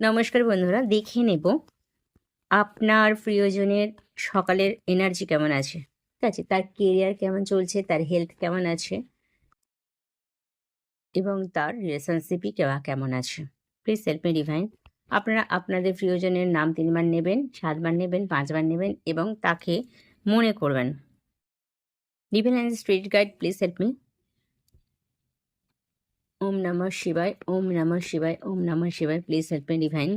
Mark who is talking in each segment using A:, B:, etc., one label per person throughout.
A: নমস্কার বন্ধুরা, দেখে নেব আপনার প্রিয়জনের সকালের এনার্জি কেমন আছে। ঠিক আছে, তার কেরিয়ার কেমন চলছে, তার হেলথ কেমন আছে এবং তার রিলেশনশিপই কেমন আছে। প্লিজ হেল্প মি ডিভাইন আপনারা আপনাদের প্রিয়জনের নাম তিনবার নেবেন, সাতবার নেবেন, পাঁচবার নেবেন এবং তাকে মনে করবেন। Divine street guide please help me ওম নমঃ শিবায়, ওম নমঃ শিবায়, ওম নমঃ শিবায় প্লিজ হেল্প মি ডিভাইন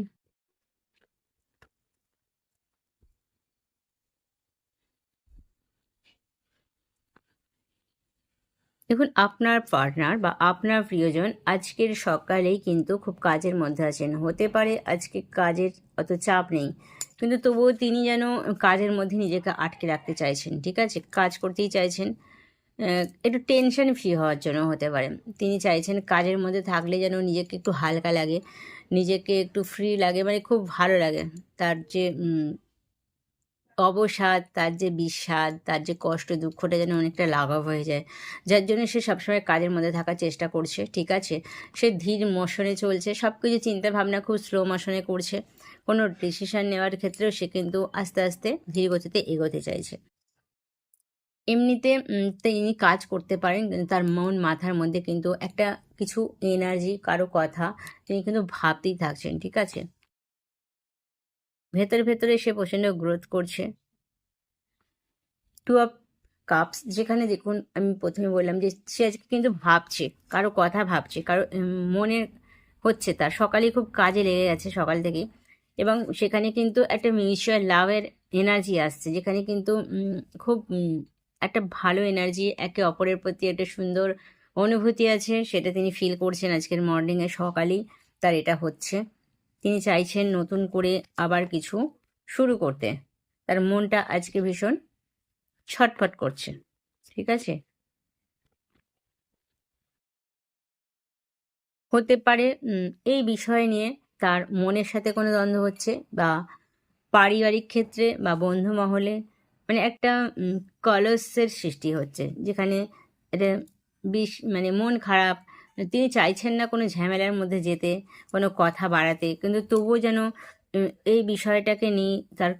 A: দেখুন, আপনার পার্টনার বা আপনার প্রিয়জন আজকের সকালেই কিন্তু খুব কাজের মধ্যে আছেন। হতে পারে আজকে কাজের অত চাপ নেই, কিন্তু তবুও তিনি যেন কাজের মধ্যে নিজেকে আটকে রাখতে চাইছেন, ঠিক আছে? কাজ করতেই চাইছেন। একটু টেনশন ফ্রি হওয়ার জন্য হতে পারে। তিনি চাইছেন কাজের মধ্যে থাকলে যেন নিজেকে একটু হালকা লাগে, নিজেকে একটু ফ্রি লাগে মানে খুব ভালো লাগে। তার যে অবসাদ, তার যে বিষাদ তার যে কষ্ট, দুঃখটা যেন অনেকটা লাঘব হয়ে যায়। যার জন্য সে সবসময় কাজের মধ্যে থাকার চেষ্টা করছে, ঠিক আছে? সে ধীর মোশনে চলছে সব কিছু চিন্তা ভাবনা খুব স্লো মোশনে করছে। কোনো ডিসিশান নেওয়ার ক্ষেত্রেও সে কিন্তু আস্তে আস্তে ধীর গতিতে এগোতে চাইছে। এমনিতে তিনি কাজ করতে পারেন তার মন মাথার মধ্যে কিন্তু একটা কিছু এনার্জি কারও কথা তিনি কিন্তু ভাবতেই থাকছেন, ঠিক আছে? ভেতরে ভেতরে সে প্রচণ্ড গ্রোথ করছে। টু অফ কাপস যেখানে দেখুন, আমি প্রথমে বললাম যে সে আজকে কিন্তু ভাবছে, কারও কথা ভাবছে, কারও মনে হচ্ছে তার, সকালে খুব কাজে লেগে গেছে সকাল থেকে এবং সেখানে কিন্তু একটা মিউচুয়াল লাভের এনার্জি আসছে, যেখানে কিন্তু খুব একটা ভালো এনার্জি একে অপরের প্রতি একটা সুন্দর অনুভূতি আছে, সেটা তিনি ফিল করছেন আজকের মর্নিংয়ে সকালেই, তার এটা হচ্ছে। তিনি চাইছেন নতুন করে আবার কিছু শুরু করতে। তার মনটা আজকে ভীষণ ছটফট করছে। ঠিক আছে? হতে পারে এই বিষয় নিয়ে তার মনের সাথে কোনো দ্বন্দ্ব হচ্ছে বা পারিবারিক ক্ষেত্রে বা বন্ধু মহলে মানে একটা কলসের সৃষ্টি হচ্ছে, যেখানে এটা বিষ মানে মন খারাপ, তিনি চাইছেন না কোনো ঝামেলার মধ্যে যেতে, কোনো কথা বাড়াতে, কিন্তু তবুও যেন এই বিষয়টাকে নিয়ে তার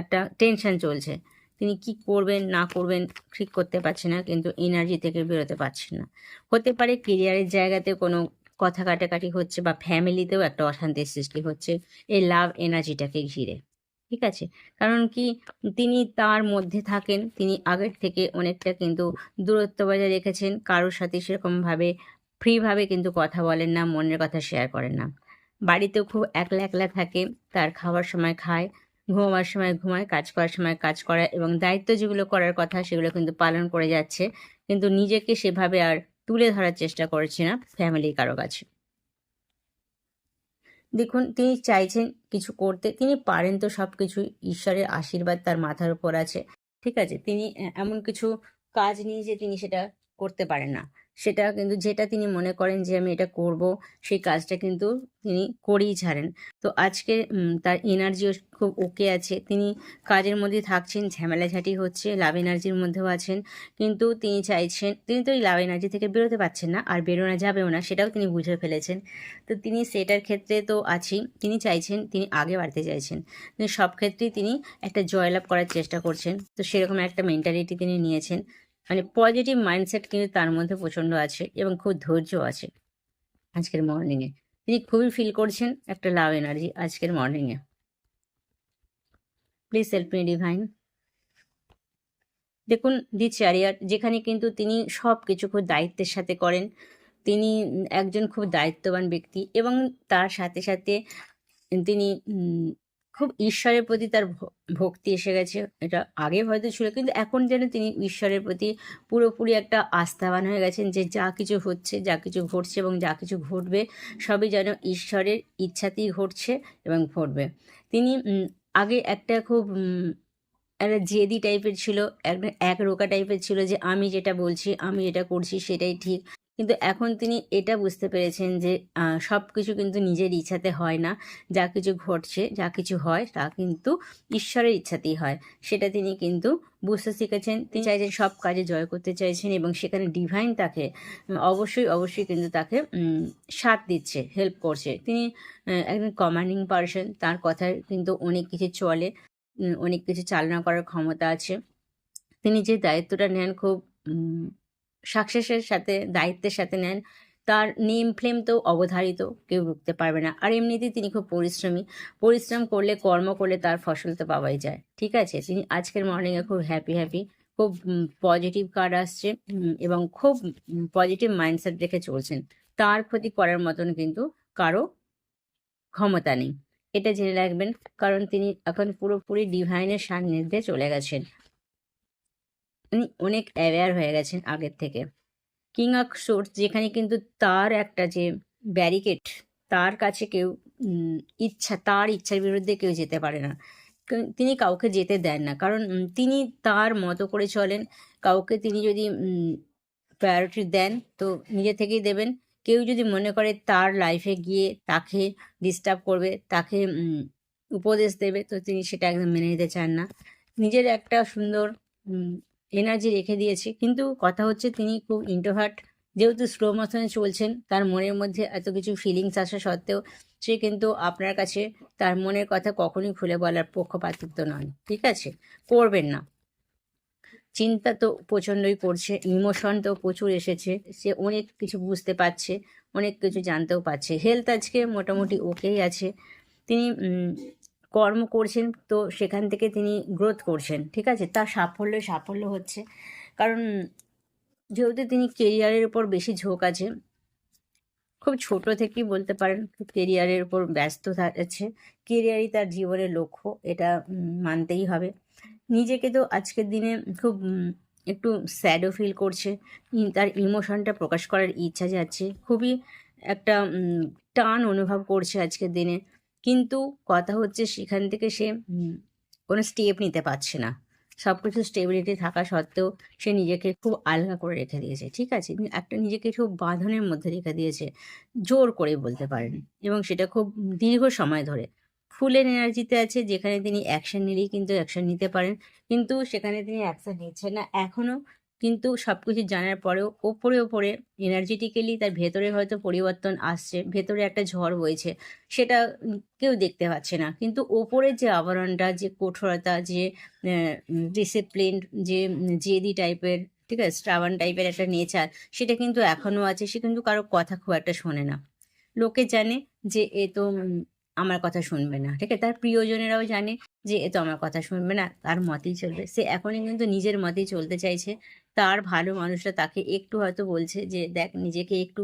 A: একটা টেনশন চলছে। তিনি কি করবেন, না করবেন ঠিক করতে পারছে না, কিন্তু এনার্জি থেকে বেরোতে পারছেন না। হতে পারে কেরিয়ারের জায়গাতে কোনো কথা কাটাকাটি হচ্ছে বা ফ্যামিলিতেও একটা অশান্তির সৃষ্টি হচ্ছে, এই লাভ এনার্জিটাকে ঘিরে। ঠিক আছে? কারণ কি, তিনি তার মধ্যে থাকেন, তিনি আগের থেকে অনেকটা কিন্তু দূরত্ব বজায় রেখেছেন, কারোর সাথে সেরকমভাবে ফ্রিভাবে কিন্তু কথা বলেন না, মনের কথা শেয়ার করেন না। বাড়িতেও খুব একলা একলা থাকে, তার খাওয়ার সময় খায়, ঘুমাবার সময় ঘুমায়, কাজ করার সময় কাজ করে এবং দায়িত্ব যেগুলো করার কথা সেগুলো কিন্তু পালন করে যাচ্ছে, কিন্তু নিজেকে সেভাবে আর তুলে ধরার চেষ্টা করছে না ফ্যামিলির কারও কাছে। দেখুন, তিনি চাইছেন কিছু করতে। তিনি পারেন তো সব কিছু ঈশ্বরের আশীর্বাদ তার মাথার উপর আছে। ঠিক আছে? তিনি এমন কিছু কাজ নিয়ে যে তিনি সেটা করতে পারেন না। সেটা কিন্তু যেটা তিনি মনে করেন যে আমি এটা করব, সেই কাজটা কিন্তু তিনি করেই ছাড়েন। তো আজকে তার এনার্জিও খুব ওকে আছে। তিনি কাজের মধ্যে থাকছেন, ঝামেলাঝাটি হচ্ছে লাভ এনার্জির মধ্যেও আছেন। কিন্তু তিনি চাইছেন, তিনি তো এই লাভ এনার্জি থেকে বেরোতে পারছেন না, আর বেরোনো যাবেও না, সেটাও তিনি বুঝে ফেলেছেন। তো তিনি সেটার ক্ষেত্রে তো আছেই। তিনি চাইছেন, তিনি আগে বাড়তে চাইছেন। সব ক্ষেত্রেই তিনি একটা জয়লাভ করার চেষ্টা করছেন। তো সেরকম একটা মেন্টালিটি তিনি নিয়েছেন। মানে পজিটিভ মাইন্ডসেট কিন্তু তার মধ্যে প্রচণ্ড আছে এবং খুব ধৈর্য আছে আজকের মর্নিংয়ে তিনি খুবই ফিল করছেন একটা লাভ এনার্জি আজকের মর্নিংয়ে প্লিজ হেল্প মি ডিভাইন দেখুন দি চ্যারিয়ার যেখানে কিন্তু তিনি সব কিছু খুব দায়িত্বের সাথে করেন। তিনি একজন খুব দায়িত্ববান ব্যক্তি এবং তার সাথে সাথে তিনি খুব ঈশ্বরের প্রতি তার ভক্তি এসে গেছে। এটা আগে হয়তো ছিল, কিন্তু এখন যেন তিনি ঈশ্বরের প্রতি পুরোপুরি একটা আস্থাবান হয়ে গেছেন যে যা কিছু হচ্ছে, যা কিছু ঘটছে এবং যা কিছু ঘটবে, সবই যেন ঈশ্বরের ইচ্ছাতেই ঘটছে এবং ঘটবে। তিনি আগে একটা খুব একটা জেদি টাইপের ছিল, একটা এক রোকা টাইপের ছিল যে আমি যেটা বলছি, আমি যেটা করছি সেটাই ঠিক। কিন্তু এখন তিনি এটা বুঝতে পেরেছেন যে সব কিছু কিন্তু নিজের ইচ্ছাতে হয় না। যা কিছু ঘটছে, যা কিছু হয়, তা কিন্তু ঈশ্বরের ইচ্ছাতেই হয়। সেটা তিনি কিন্তু বুঝতে শিখেছেন। তিনি চাইছেন সব কাজে জয় করতে চাইছেন এবং সেখানে ডিভাইন তাকে অবশ্যই অবশ্যই কিন্তু তাকে সাথ দিচ্ছে হেল্প করছে। তিনি একজন কমান্ডিং পার্সন তার কথায় কিন্তু অনেক কিছু চলে অনেক কিছু চালনা করার ক্ষমতা আছে। তিনি যে দায়িত্বটা নেন খুব সাকসেসের সাথে, দায়িত্বের সাথে নেন। তার নেম ফ্লেম তো অবধারিত, কেউ রুখতে পারবে না। আর এমনিতেই তিনি খুব পরিশ্রমী। পরিশ্রম করলে, কর্ম করলে তার ফসল তো পাওয়াই যায়। ঠিক আছে? তিনি আজকের মর্নিংয়ে খুব হ্যাপি হ্যাপি খুব পজিটিভ কার্ড আসছে এবং খুব পজিটিভ মাইন্ডসেট রেখে চলছেন। তার ক্ষতি করার মতন কিন্তু কারও ক্ষমতা নেই। এটা জেনে রাখবেন, কারণ তিনি এখন পুরোপুরি ডিভাইনের সান্নিধ্যে চলে গেছেন। তিনি অনেক অ্যাওয়্যার হয়ে গেছেন আগের থেকে। কিং অফ সোর্স যেখানে কিন্তু তার একটা যে ব্যারিকেড তার কাছে কেউ ইচ্ছা, তার ইচ্ছার বিরুদ্ধে কেউ যেতে পারে না। তিনি কাউকে যেতে দেন না। কারণ তিনি তার মতো করে চলেন। কাউকে তিনি যদি প্রায়োরিটি দেন, তো নিজে থেকেই দেবেন। কেউ যদি মনে করে তার লাইফে গিয়ে তাকে ডিস্টার্ব করবে, তাকে উপদেশ দেবে, তো তিনি সেটা একদম মেনে নিতে চান না। নিজের একটা সুন্দর এনার্জি রেখে দিয়েছে। কিন্তু কথা হচ্ছে তিনি খুব ইন্ট্রোভার্ট যেহেতু স্লো মোশনে চলছেন, তার মনের মধ্যে এত কিছু ফিলিংস আসা সত্ত্বেও সে কিন্তু আপনার কাছে তার মনের কথা কখনোই খুলে বলার পক্ষপাতিত্ব নয়, ঠিক আছে? করবেন না। চিন্তা তো প্রচণ্ডই করছে ইমোশন তো প্রচুর এসেছে, সে অনেক কিছু বুঝতে পারছে, অনেক কিছু জানতেও পারছে। হেলথ আজকে মোটামুটি ওকেই আছে। তিনি কর্ম করছেন, তো সেখান থেকে তিনি গ্রোথ করছেন, ঠিক আছে? তার সাফল্য সাফল্য হচ্ছে। কারণ যেহেতু তিনি কেরিয়ারের উপর বেশি ঝোঁক আছে, খুব ছোট থেকেই বলতে পারেন কেরিয়ারের উপর ব্যস্ত আছে। কেরিয়ারই তার জীবনের লক্ষ্য, এটা মানতেই হবে। নিজেকে তো আজকের দিনে খুব একটু স্যাডও ফিল করছে। তার ইমোশনটা প্রকাশ করার ইচ্ছা যাচ্ছে। খুবই একটা টান অনুভব করছে আজকের দিনে। কিন্তু কথা হচ্ছে সেখান থেকে সে কোনো স্টেপ নিতে পারছে না। সব কিছু স্টেবিলিটি থাকা সত্ত্বেও সে নিজেকে খুব আলগা করে রেখে দিয়েছে ঠিক আছে? একটা নিজেকে খুব বাঁধনের মধ্যে রেখে দিয়েছে জোর করে বলতে পারেন। এবং সেটা খুব দীর্ঘ সময় ধরে। ফুলের এনার্জিতে আছে যেখানে তিনি অ্যাকশন নিলেই কিন্তু অ্যাকশন নিতে পারেন। কিন্তু সেখানে তিনি অ্যাকশন নিচ্ছেন না। এখনও কিন্তু সব কিছু জানার পরেও ওপরে ওপরে এনার্জেটিক্যালি তার ভেতরে হয়তো পরিবর্তন আসছে, ভেতরে একটা ঝড় বইছে, সেটা কেউ দেখতে পাচ্ছে না। কিন্তু ওপরের যে আবরণটা, যে কঠোরতা, যে ডিসিপ্লিন যে জেদি টাইপের, ঠিক আছে, স্ট্রাবান টাইপের একটা নেচার সেটা কিন্তু এখনও আছে, সে কিন্তু কারও কথা খুব একটা শোনে না। লোকে জানে যে এ তো আমার কথা শুনবে না, ঠিক আছে? তার প্রিয়জনেরাও জানে যে এ তো আমার কথা শুনবে না, তার মতেই চলবে। সে এখনই কিন্তু নিজের মতেই চলতে চাইছে। তার ভালো মানুষরা তাকে একটু হয়তো বলছে যে, দেখ, নিজেকে একটু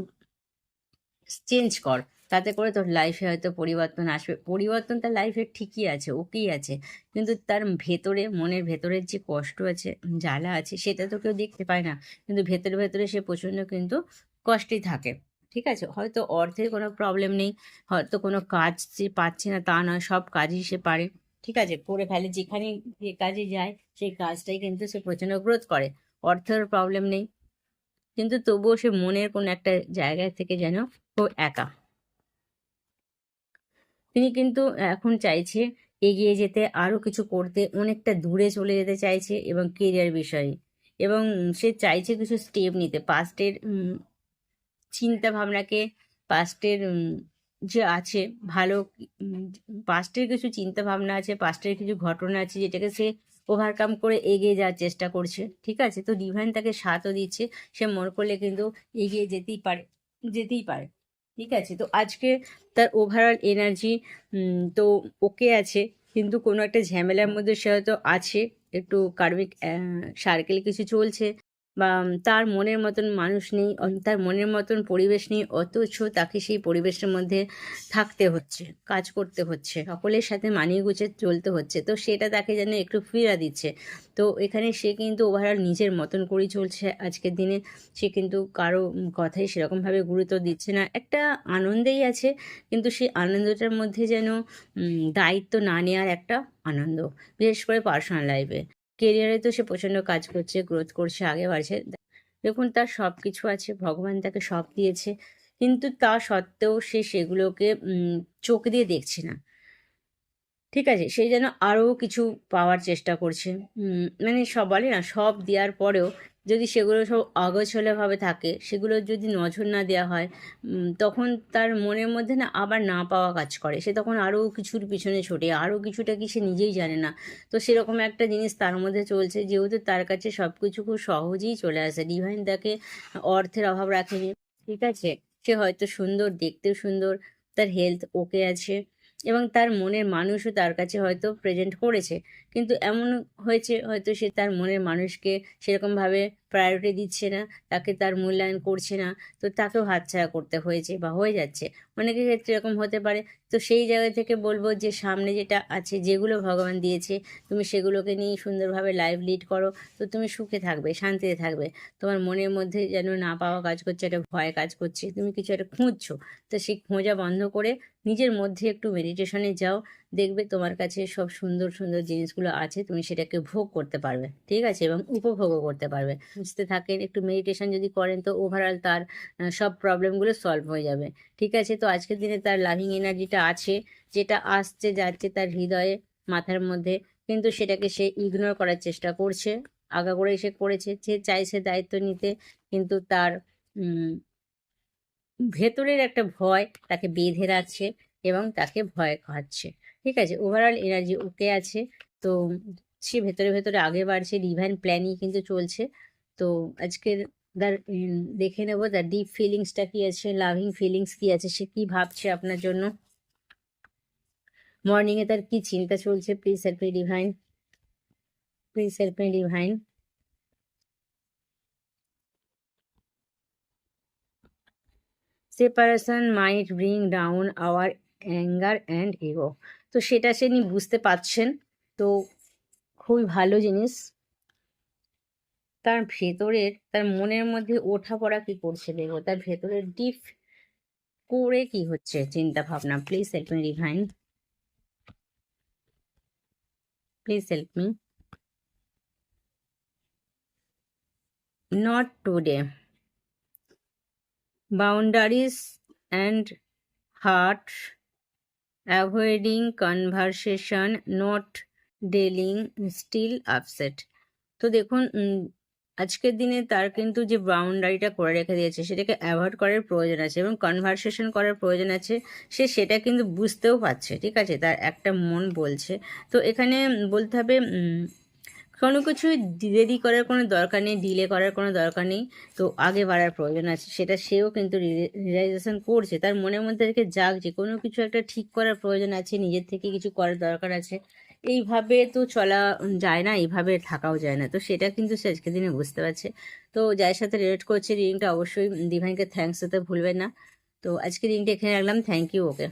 A: চেঞ্জ কর। তাতে করে তোর লাইফে হয়তো পরিবর্তন আসবে। পরিবর্তন তার লাইফে ঠিকই আছে, ওকেই আছে। কিন্তু তার ভেতরে, মনের ভেতরের যে কষ্ট আছে, জ্বালা আছে, সেটা তো কেউ দেখতে পায় না। কিন্তু ভেতরে ভেতরে সে প্রচণ্ড কিন্তু কষ্টেই থাকে। ঠিক আছে? হয়তো অর্থের কোনো প্রবলেম নেই, হয়তো কোনো কাজ সে পাচ্ছে না তা নয়, সব কাজই সে পারে। ঠিক আছে? করে ফেলে যেখানে যে কাজে যায়, সেই কাজটাই কিন্তু সে প্রচণ্ড গ্রোথ করে। অর্থের প্রবলেম নেই। কিন্তু তবুও সে মনের কোনো একটা জায়গা থেকে যেন খুব একা। তিনি কিন্তু এখন চাইছে এগিয়ে যেতে, আরও কিছু করতে, অনেকটা দূরে চলে যেতে চাইছে এবং কেরিয়ার বিষয়ে। এবং সে চাইছে কিছু স্টেপ নিতে। পাস্টের চিন্তা ভাবনাকে পাস্টের যে আছে, ভালো পাস্টের কিছু চিন্তা ভাবনা আছে পাস্টের কিছু ঘটনা আছে, যেটাকে সে ওভারকাম করে এগিয়ে যাওয়ার চেষ্টা করছে, ঠিক আছে? তো ডিভাইন তাকে সাথও দিচ্ছে, সে মনে করলে কিন্তু এগিয়ে যেতেই পারে যেতেই পারে, ঠিক আছে? তো আজকে তার ওভারঅল এনার্জি তো ওকে আছে, কিন্তু কোনো একটা ঝামেলার মধ্যে সে হয়তো আছে, একটু কার্মিক সার্কেল কিছু চলছে বা তার মনের মতন মানুষ নেই তার মনের মতন পরিবেশ নেই, অথচ তাকে সেই পরিবেশের মধ্যে থাকতে হচ্ছে, কাজ করতে হচ্ছে, সকলের সাথে মানিয়ে গুছে চলতে হচ্ছে। তো সেটা তাকে যেন একটু ফিরা দিচ্ছে। তো এখানে সে কিন্তু ওভারঅল নিজের মতন করেই চলছে। আজকের দিনে সে কিন্তু কারও কথাই সেরকমভাবে গুরুত্ব দিচ্ছে না। একটা আনন্দেই আছে, কিন্তু সেই আনন্দটার মধ্যে যেন দায়িত্ব না নেওয়ার একটা আনন্দ, বিশেষ করে পার্সোনাল লাইফে কেরিয়ারে তো সে প্রচণ্ড কাজ করছে গ্রোথ করছে, আগে বাড়ছে। দেখুন, তার সব কিছু আছে, ভগবান তাকে সব দিয়েছে, কিন্তু তা সত্ত্বেও সে সেগুলোকে চোখ দিয়ে দেখছে না। ঠিক আছে সেই যেন আরও কিছু পাওয়ার চেষ্টা করছে। মানে সব বলে না, সব দেওয়ার পরেও যদি সেগুলো সব অগোছলভাবে থাকে, সেগুলো যদি নজর না দেওয়া হয় তখন তার মনের মধ্যে না আবার না পাওয়া কাজ করে। সে তখন আরও কিছুর পিছনে ছোটে, আরও কিছুটা কি সে নিজেই জানে না। তো সেরকম একটা জিনিস তার মধ্যে চলছে, যেহেতু তার কাছে সব কিছু খুব সহজেই চলে আসে। ডিভাইন তাকে অর্থের অভাব রাখেনি, ঠিক আছে? সে হয়তো সুন্দর, দেখতেও সুন্দর, তার হেলথ ওকে আছে এবং তার মনের মানুষও তার কাছে হয়তো প্রেজেন্ট করেছে। কিন্তু এমন হয়েছে হয়তো সে তার মনের মানুষকে সেরকমভাবে প্রায়োরিটি দিচ্ছে না, তাকে তার মূল্যায়ন করছে না, তো তাকেও হাতছাড়া করতে হয়েছে বা হয়ে যাচ্ছে। অনেকের ক্ষেত্রে এরকম হতে পারে। তো সেই জায়গা থেকে বলব যে সামনে যেটা আছে, যেগুলো ভগবান দিয়েছে, তুমি সেগুলোকে নিয়ে সুন্দরভাবে লাইফ লিড করো, তো তুমি সুখে থাকবে, শান্তিতে থাকবে। তোমার মনের মধ্যে যেন না পাওয়া কাজ করছে, একটা ভয় কাজ করছে, তুমি কিছু একটা খুঁজছো, তো সেই খোঁজা বন্ধ করে নিজের মধ্যে একটু মেডিটেশনে যাও দেখবে তোমার কাছে সব সুন্দর সুন্দর জিনিসগুলো আছে, তুমি সেটাকে ভোগ করতে পারবে, ঠিক আছে? এবং উপভোগও করতে পারবে। বুঝতে থাকেন? একটু মেডিটেশন যদি করেন তো ওভারঅল তার সব প্রবলেমগুলো সলভ হয়ে যাবে, ঠিক আছে? তো আজকের দিনে তার লাভিং এনার্জিটা আছে, যেটা আসছে, যাচ্ছে তার হৃদয়ে, মাথার মধ্যে, কিন্তু সেটাকে সে ইগনোর করার চেষ্টা করছে আগাগোড়াই সে করেছে সে চাইছে দায়িত্ব নিতে, কিন্তু তার ভেতরের একটা ভয় তাকে বেঁধে রাখছে এবং তাকে ভয় খাওয়াচ্ছে। ঠিক আছে? ওভারঅল এনার্জি ওকে আছে। তো সে ভেতরে ভেতরে আগে বাড়ছে ডিভাইন প্ল্যানই কিন্তু চলছে। তো আজকের তার উম, দেখে নেব তার ডিপ ফিলিংসটা কি আছে লাভিং ফিলিংস কি আছে সে কি ভাবছে আপনার জন্য? মর্নিংয়ে তার কি চিন্তা চলছে? Please help me divine please help me divine separation might bring down our anger and ego তো সেটা সে নি বুঝতে পারছেন। তো খুবই ভালো জিনিস। তার ভেতরের, তার মনের মধ্যে ওঠা পড়া কি করছে দেখো তার ভেতরের ডিপ করে কি হচ্ছে চিন্তা ভাবনা? Please help me divine please help me not today boundaries and heart avoiding conversation not dealing still upset তো দেখুন আজকের দিনে তার কিন্তু যে বাউন্ডারিটা করে রেখে দিয়েছে, সেটাকে অ্যাভয়েড করার প্রয়োজন আছে এবং কনভারসেশন করার প্রয়োজন আছে, সে সেটা কিন্তু বুঝতেও পারছে, ঠিক আছে? তার একটা মন বলছে। তো এখানে বলতে হবে কোনো কিছু দেরি করার কোনো দরকার নেই ডিলে করার কোনো দরকার নেই। তো আগে বাড়ার প্রয়োজন আছে, সেটা সেও কিন্তু রিয়েলাইজেশন করছে। তার মনের মধ্যে থেকে জাগছে কোনো কিছু একটা ঠিক করার প্রয়োজন আছে, নিজের থেকে কিছু করার দরকার আছে। এইভাবে তো চলা যায় না, এইভাবে থাকাও যায় না। তো সেটা কিন্তু সে আজকের দিনে বুঝতে পারছে। তো যার সাথে রিলেট করছে রিংটা অবশ্যই ডিভাইনকে থ্যাঙ্কস দিতে ভুলবেন না। তো আজকে রিংটা এখানে রাখলাম। Thank you okay